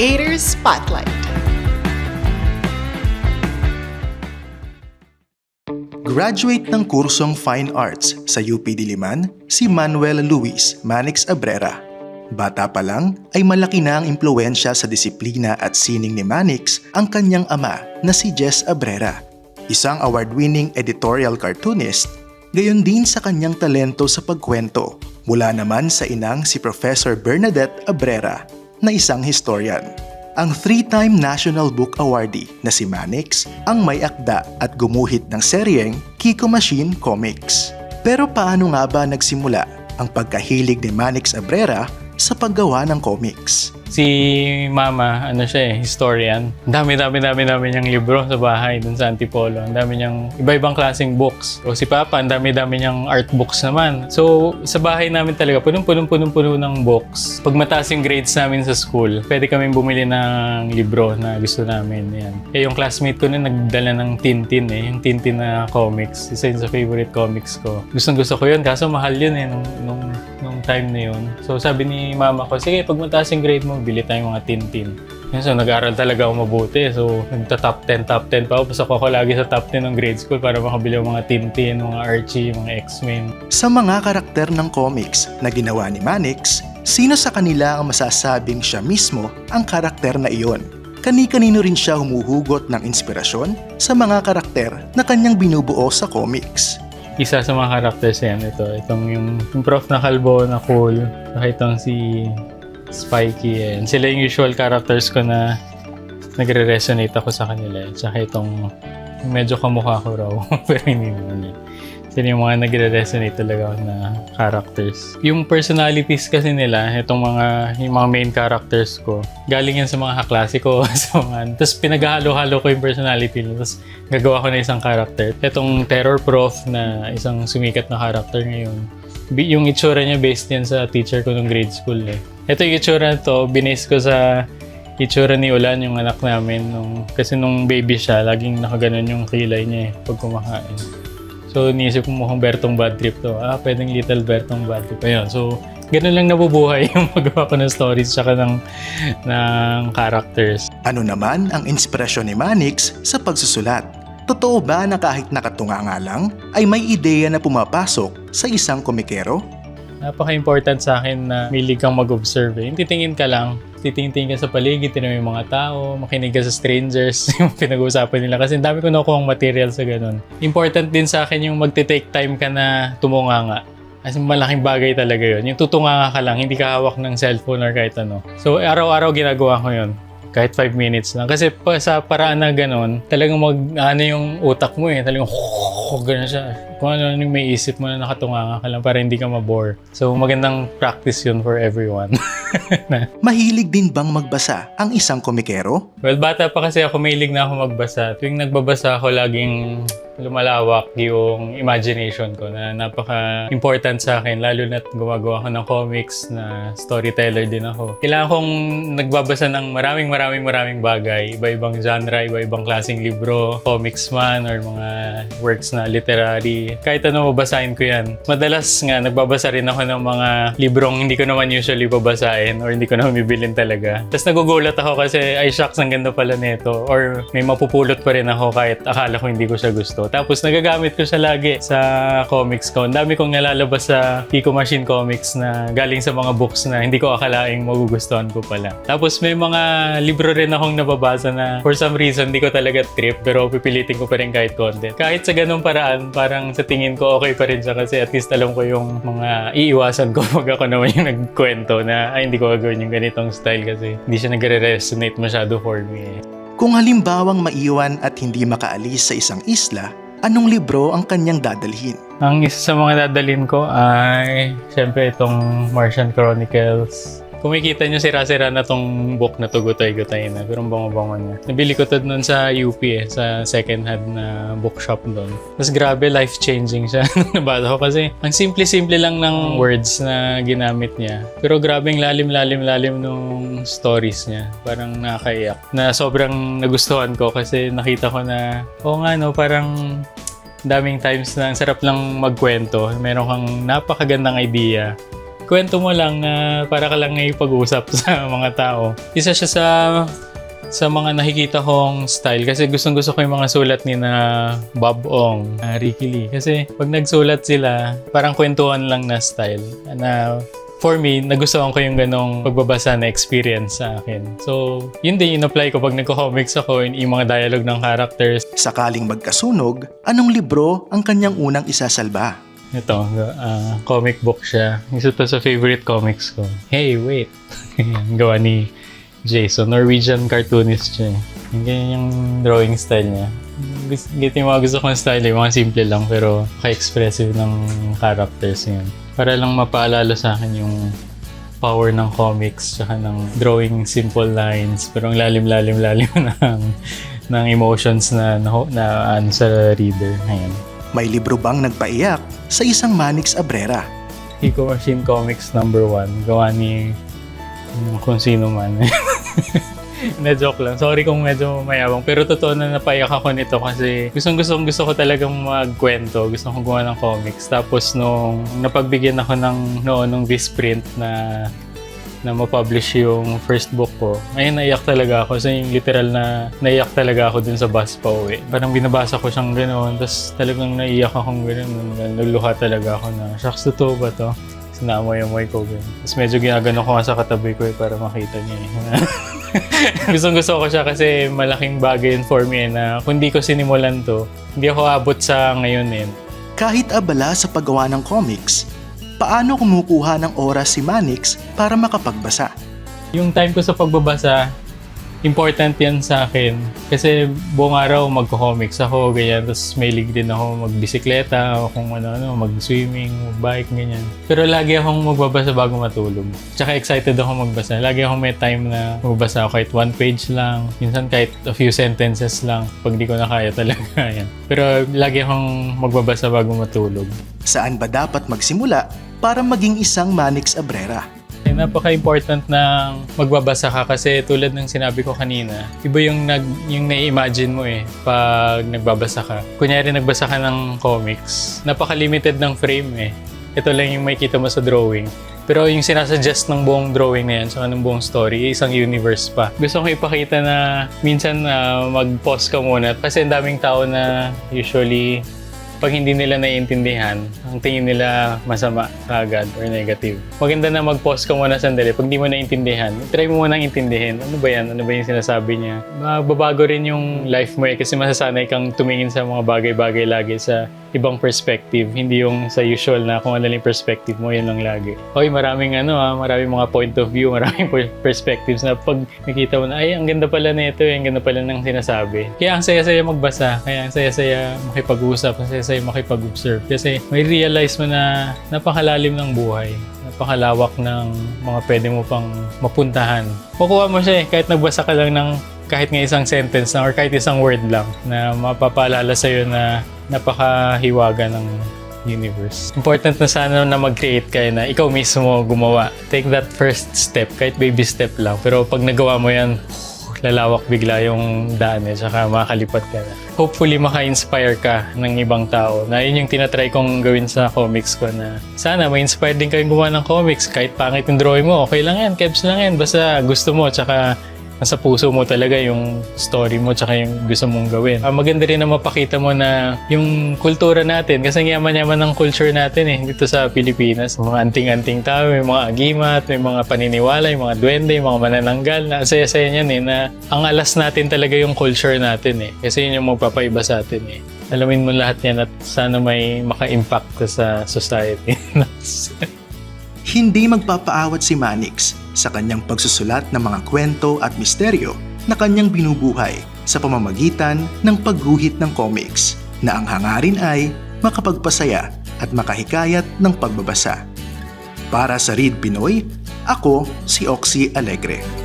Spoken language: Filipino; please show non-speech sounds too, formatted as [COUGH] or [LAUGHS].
Creators Spotlight. Graduate ng kursong Fine Arts sa UP Diliman, si Manuel Luis Manix Abrera. Bata pa lang ay malaki na ang impluensya sa disiplina at sining ni Manix ang kanyang ama na si Jess Abrera. Isang award-winning editorial cartoonist, gayon din sa kanyang talento sa pagkwento mula naman sa inang si Professor Bernadette Abrera na isang historian. Ang three-time National Book Awardee na si Manix ang may akda at gumuhit ng seryeng Kiko Machine Comics. Pero paano nga ba nagsimula ang pagkahilig ni Manix Abrera sa paggawa ng comics? Si Mama, ano siya eh, historian. Ang Dami, dami, dami, dami niyang libro sa bahay dun sa Antipolo. Ang dami niyang iba-ibang klaseng books. O si Papa, ang dami, dami niyang art books naman. So, sa bahay namin talaga, punong-punong, punong-puno ng books. Pag mataas yung grades namin sa school, pwede kami bumili ng libro na gusto namin. Yan. Eh, yung classmate ko na nagdala ng Tintin eh, yung Tintin na comics. Isa yun sa favorite comics ko. Gustong gusto ko yun, kaso mahal yun eh, nung, nung, nung time na yun. So, sabi ni mama ko, sige, pag mataas yung grade mo, bili tayong mga Tintin. Yun, so nag-aaral talaga ako mabuti. So, nagta-top 10, top 10 pa ako. Pasok ako lagi sa top 10 ng grade school para makabili ng mga Tintin, mga Archie, mga X-Men. Sa mga karakter ng comics na ginawa ni Manix, sino sa kanila ang masasabing siya mismo ang karakter na iyon? Kani-kanino rin siya humuhugot ng inspirasyon sa mga karakter na kanyang binubuo sa comics. Isa sa mga characters yan, ito. Itong yung, yung prof na kalbo na cool. Saka itong si Spikey. Yan. Sila yung usual characters ko na nagre-resonate ako sa kanila. Tsaka itong medyo kamukha ko raw. [LAUGHS] Pero hindi naman yun. Sila yung mga nagre-resonate talaga na characters. Yung personalities kasi nila, itong mga, yung mga main characters ko, galing yan sa mga kaklase ko. [LAUGHS] sa mga, tapos pinaghalo-halo ko yung personality nila. Tapos gagawa ko na isang character. Itong Terror Prof na isang sumikat na character ngayon. Yung itsura niya based yan sa teacher ko nung grade school eh. Ito yung itsura na to, binase ko sa itsura ni Ulan, yung anak namin. Nung, kasi nung baby siya, laging nakaganon yung kilay niya eh, pag kumakain. So, niisip ko mukhang Bertong bad trip to. Ah, pwedeng little Bertong bad trip. Ayun, so, ganun lang nabubuhay [LAUGHS] yung magawa ko ng stories tsaka ng, ng characters. Ano naman ang inspirasyon ni Manix sa pagsusulat? Totoo ba na kahit nakatunga nga lang, ay may ideya na pumapasok sa isang komikero? Napaka-important sa akin na milig kang mag-observe. Eh. Titingin ka lang, titingin ka sa paligid, tinan mo yung mga tao, makinig ka sa strangers, [LAUGHS] yung pinag-uusapan nila. Kasi dami ko nakuha material sa ganun. Important din sa akin yung magte-take time ka na tumunga nga. As in, malaking bagay talaga yun. Yung tutunga ka lang, hindi ka hawak ng cellphone or kahit ano. So, araw-araw ginagawa ko yun. Kahit 5 minutes lang. Kasi pa, sa paraan na ganun, talagang mag, ano yung utak mo eh. Talagang [LAUGHS] ganun siya. Kung ano yung may isip mo na nakatunga ka lang para hindi ka mabore. So, magandang practice yun for everyone. [LAUGHS] Mahilig din bang magbasa ang isang komikero? well, bata pa kasi ako, mahilig na ako magbasa. Tuwing nagbabasa ako, laging lumalawak yung imagination ko na napaka-important sa akin lalo na't gumagawa ako ng comics na storyteller din ako. Kailangan kong nagbabasa ng maraming maraming maraming bagay, iba-ibang genre, iba-ibang klaseng libro, comics man or mga works na literary. Kahit ano mabasahin ko yan. Madalas nga nagbabasa rin ako ng mga librong hindi ko naman usually babasahin or hindi ko naman bibilin talaga. Tapos nagugulat ako kasi ay shucks ang ganda pala nito or may mapupulot pa rin ako kahit akala ko hindi ko siya gusto. Tapos nagagamit ko siya lagi sa comics ko. Ang dami kong nalalabas sa Pico Machine Comics na galing sa mga books na hindi ko akalaing magugustuhan ko pala. Tapos may mga libro rin akong nababasa na for some reason hindi ko talaga trip pero pipilitin ko pa rin kahit konti. Kahit sa ganung paraan, parang sa tingin ko okay pa rin siya kasi at least alam ko yung mga iiwasan ko [LAUGHS] pag ako naman yung nagkwento na ay hindi ko gagawin yung ganitong style kasi hindi siya nagre-resonate masyado for me. Kung halimbawang maiwan at hindi makaalis sa isang isla, anong libro ang kanyang dadalhin? Ang isa sa mga dadalhin ko ay syempre itong Martian Chronicles. Kung makikita nyo, sira-sira na tong book na to, gutay-gutay na. Pero ang bango-bango niya. Nabili ko to doon sa UP eh, sa second hand na bookshop doon. Tapos grabe, life-changing siya. [LAUGHS] Nabasa ko kasi ang simple-simple lang ng words na ginamit niya. Pero grabe ang lalim-lalim-lalim nung stories niya. Parang nakakaiyak. Na sobrang nagustuhan ko kasi nakita ko na, oo nga no, parang daming times na ang sarap lang magkwento. Meron kang napakagandang idea. Kwento mo lang na para ka lang ngayon pag-usap [LAUGHS] sa mga tao. Isa siya sa sa mga nakikita kong style kasi gustong gusto ko yung mga sulat ni na Bob Ong, uh, Ricky Lee. Kasi pag nagsulat sila, parang kwentuhan lang na style na for me, nagustuhan ko yung ganong pagbabasa na experience sa akin. So, yun din in-apply ko pag nagko-comics ako, yung, yung mga dialogue ng characters. Sakaling magkasunog, anong libro ang kanyang unang isasalba? Ito, ah, comic book siya. Isa to sa favorite comics ko. Hey, wait! Yan, [LAUGHS] Gawa ni Jason. Norwegian cartoonist siya. Yung ganyan yung drawing style niya. Ganito yung mga gusto kong style eh. Mga simple lang pero ka-expressive ng characters yun. Para lang mapaalala sa akin yung power ng comics tsaka ng drawing simple lines pero ang lalim-lalim-lalim [LAUGHS] ng ng emotions na na, na ano sa reader. Ayan. May libro bang nagpaiyak sa isang Manix Abrera? Hiko Machine Comics number 1. Gawa ni mm, kung sino man. [LAUGHS] Na joke lang. Sorry kung medyo mayabang. Pero totoo na napaiyak ako nito kasi gustong gusto, gusto ko talagang magkwento. Gusto kong gumawa ng comics. Tapos nung napagbigyan ako ng noon nung Visprint na na ma-publish yung first book ko. Ngayon naiyak talaga ako. Kasi yung literal na naiyak talaga ako dun sa bus pa uwi. Parang binabasa ko siyang gano'n. Tapos talagang naiyak akong gano'n. Nagluha talaga ako na, shucks, totoo ba to? Sinamoy-amoy ko gano'n. Tapos medyo ginagano ko nga sa katabi ko eh, para makita niya eh. [LAUGHS] Gustong gusto ko siya kasi malaking bagay yun for me eh, na kung di ko sinimulan to, hindi ako abot sa ngayon eh. Kahit abala sa paggawa ng comics, paano kumukuha ng oras si Manix para makapagbasa? Yung time ko sa pagbabasa, important yan sa akin. Kasi buong araw magko-comics ako, ganyan. Tapos may lig din ako magbisikleta, o kung ano-ano, mag-swimming, mag-bike, ganyan. Pero lagi akong magbabasa bago matulog. Tsaka excited ako magbasa. Lagi akong may time na magbasa ako kahit one page lang. Minsan kahit a few sentences lang. Pag di ko na kaya talaga [LAUGHS] yan. Pero lagi akong magbabasa bago matulog. Saan ba dapat magsimula para maging isang Manix Abrera? Eh, Napaka-important ng magbabasa ka kasi tulad ng sinabi ko kanina, iba yung nag yung nai-imagine mo eh pag nagbabasa ka. Kunyari nagbasa ka ng comics, napaka-limited ng frame eh. Ito lang yung makikita mo sa drawing. Pero yung sinasuggest ng buong drawing na yan, saka ng buong story, isang universe pa. Gusto kong ipakita na minsan na mag-pause ka muna kasi ang daming tao na usually pag hindi nila naiintindihan, ang tingin nila masama kaagad or negative. Maganda na mag-pause ka muna sandali. Pag di mo naiintindihan, try mo muna intindihin. Ano ba yan? Ano ba yung sinasabi niya? Mababago rin yung life mo eh kasi masasanay kang tumingin sa mga bagay-bagay lagi sa ibang perspective. Hindi yung sa usual na kung ano lang perspective mo, yun lang lagi. Okay, maraming ano ah, maraming mga point of view, [LAUGHS] maraming per- perspectives na pag nakita mo na, ay, ang ganda pala na ito, ang ganda pala ng sinasabi. Kaya ang saya-saya magbasa, kaya ang saya-saya makipag-usap, ang saya-saya makipag-observe. Kasi may realize mo na napakalalim ng buhay napakalawak ng mga pwede mo pang mapuntahan. Kukuha mo siya eh, kahit nagbasa ka lang ng kahit nga isang sentence lang or kahit isang word lang na mapapaalala sa'yo na napakahiwaga ng universe. Important na sana na mag-create kayo na ikaw mismo gumawa. Take that first step, kahit baby step lang. Pero pag nagawa mo yan, lalawak bigla yung daan eh, tsaka makakalipat ka na. Hopefully, maka-inspire ka ng ibang tao. Na yun yung tinatry kong gawin sa comics ko na sana ma-inspire din kayong gumawa ng comics. Kahit pangit yung drawing mo, okay lang yan, kebs lang yan. Basta gusto mo, tsaka nasa puso mo talaga yung story mo tsaka yung gusto mong gawin. Ah, maganda rin na mapakita mo na yung kultura natin, kasi yaman-yaman ng culture natin eh, dito sa Pilipinas. Mga anting-anting tao, may mga agimat, may mga paniniwala, yung mga duwende, yung mga manananggal, na saya-saya niyan eh, na ang alas natin talaga yung culture natin eh. Kasi yun yung magpapaiba sa atin eh. Alamin mo lahat yan at sana may maka-impact ka sa society. [LAUGHS] Hindi magpapaawat si Manix sa kanyang pagsusulat ng mga kwento at misteryo na kanyang binubuhay sa pamamagitan ng pagguhit ng comics na ang hangarin ay makapagpasaya at makahikayat ng pagbabasa. Para sa Read Pinoy, ako si Oxy Alegre.